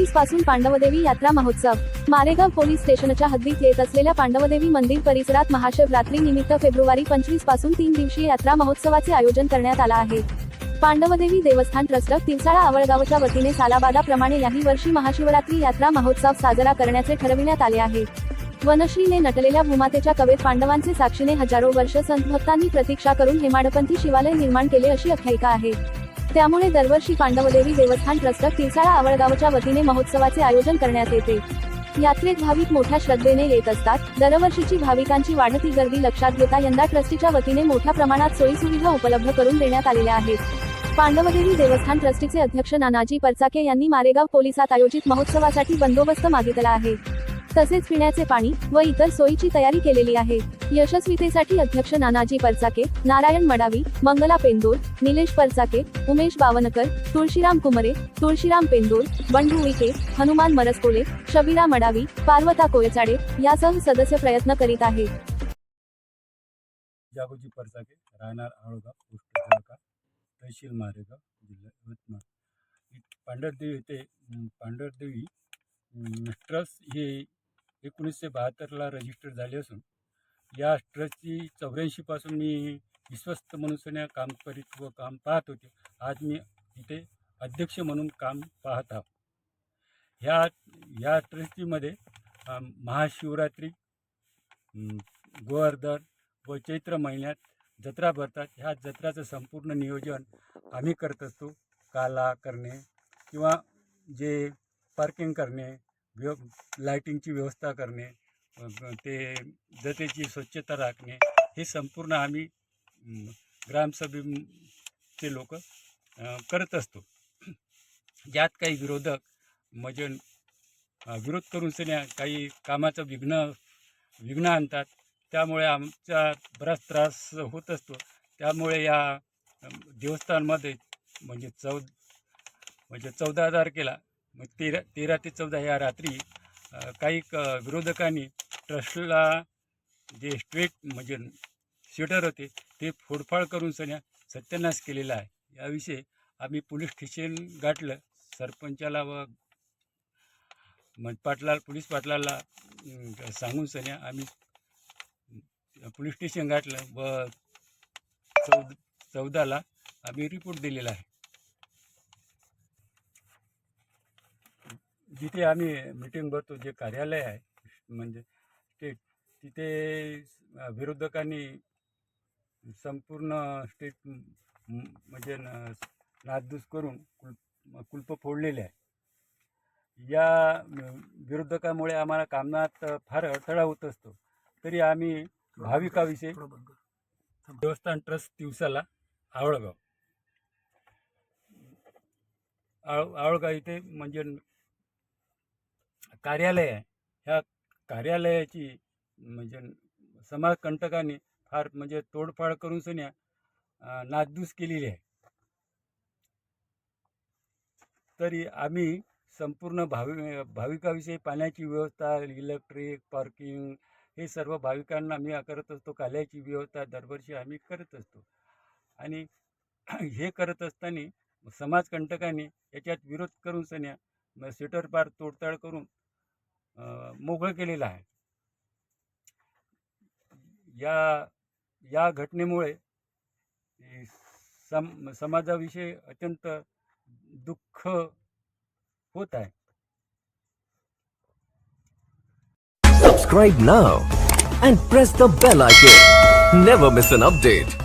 पंचवीसपासून पांडवदेवी यात्रा महोत्सव. मारेगाव पोलीस स्टेशनच्या हद्दीत येत असलेल्या पांडवदेवी मंदिर परिसरात महाशिवरात्री निमित्त फेब्रुवारी पंचवीसपासून तीन दिवसीय यात्रा महोत्सवाचे आयोजन करण्यात आला आहे. पांडवदेवी देवस्थान ट्रस्ट तिरसाळा आवळगावच्या वतीने सालाबादाप्रमाणे याही वर्षी महाशिवरात्री यात्रा महोत्सव साजरा करण्याचे ठरविण्यात आले आहे. वनश्रीने नटलेल्या भूमातेच्या कवेत पांडवांचे साक्षीने हजारो वर्ष संत भक्तांनी प्रतीक्षा करून हेमाडपंथी शिवालय निर्माण केले अशी आख्यायिका आहे. त्यामुळे दरवर्षी पांडवदेवी देवस्थान ट्रस्ट तिरसाळा आवळगावच्या वतीने महोत्सवाचे आयोजन करण्यात येते. यात्रेत भाविक मोठ्या श्रद्धेने येत असतात. दरवर्षीची भाविकांची वाढती गर्दी लक्षात घेता यंदा ट्रस्टीच्या वतीने मोठ्या प्रमाणात सोयीसुविधा उपलब्ध करून देण्यात आलेल्या आहेत. पांडवदेवी देवस्थान ट्रस्टीचे अध्यक्ष नानाजी परचाके यांनी मारेगाव पोलिसात आयोजित महोत्सवासाठी बंदोबस्त मागितला आहे. तसेच पिण्याचे पाणी व इतर सोयीची तयारी केलेली आहे. यशस्वीतेसाठी अध्यक्ष नानाजी परचाके नारायण मडावी मंगला पेंदोर निलेश परचाके उमेश बावनकर तुळशीराम कुमरे तुळशीराम पेंदोर बंडू विखे हनुमान मरसकोले शबीरा मडावी पार्वता कोयचाडे यासह सदस्य प्रयत्न करीत आहेत जागोजी परचाके राहणार आळगाव पोस्ट तहसील मारेगाव जिल्हा यवतमाळ. पांढरदेवी येथे पांढरदेवी ट्रस्ट हे एकोणीसशे बहात्तरला रजिस्टर झाले असून या ट्रस्टची चौऱ्याऐंशीपासून मी विश्वस्त मनुष्याने काम करीत व काम पाहत होते. आज मी इथे अध्यक्ष म्हणून काम पाहत आहोत ह्या या ट्रस्टीमध्ये महाशिवरात्री गोवर्धन व चैत्र महिन्यात जत्रा भरतात. ह्या जत्राचं संपूर्ण नियोजन आम्ही करत असतो. काला करणे किंवा जे पार्किंग करणे व्यव लाईटिंगची व्यवस्था करणे ते जतेची स्वच्छता राखणे हे संपूर्ण आम्ही ग्रामसभेचे लोक करत असतो. ज्यात काही विरोधक म्हणजे विरोध करून सन्या काही कामाचं विघ्न विघ्न आणतात. त्यामुळे आमचा बराच त्रास होत असतो. त्यामुळे या देवस्थानमध्ये म्हणजे चौ म्हणजे चौदा तारखेला मग तेरा तेरा ते चौदा ह्या रात्री काही क विरोधकांनी ट्रस्टला जे स्ट्रेट म्हणजे शेटर होते ते फोडफाड करून सन्या सत्यानाश केलेला आहे. याविषयी आम्ही पोलीस स्टेशन गाठलं. सरपंचाला व मग पाटला पोलीस पाटलाला सांगून सध्या आम्ही पोलीस स्टेशन गाठलं व चौद चौदाला आम्ही रिपोर्ट दिलेला आहे. जिथे आम्ही मीटिंग भरतो जे कार्यालय आहे म्हणजे स्टेट तिथे विरोधकांनी संपूर्ण स्टेट म्हणजे न- नासधूस करून कुल कुलप फोडलेले आहे. या विरोधकामुळे आम्हाला कामात फार अडथळा होत असतो. तरी आम्ही भाविकाविषयी देवस्थान ट्रस्ट दिवसाला आवळगाव. आळ आवळगाव इथे म्हणजे कार्यालय आहे. ह्या कार्यालयाची म्हणजे समाजकंटकांनी फार म्हणजे तोडफाड करून सन्या नासधूस केलेली आहे. तरी आम्ही संपूर्ण भावी भाविकाविषयी पाण्याची व्यवस्था इलेक्ट्रिक पार्किंग हे सर्व भाविकांना आम्ही करत असतो. काल्याची व्यवस्था दरवर्षी आम्ही करत असतो. आणि हे करत असताना समाजकंटकांनी याच्यात विरोध करून सन्या स्वेटर पार तोडताड करून मोकळं केलेलं आहे या या घटनेमुळे हे सम समाजाविषयी अत्यंत दुःख होत आहे Subscribe now and press the bell icon. Never miss an update.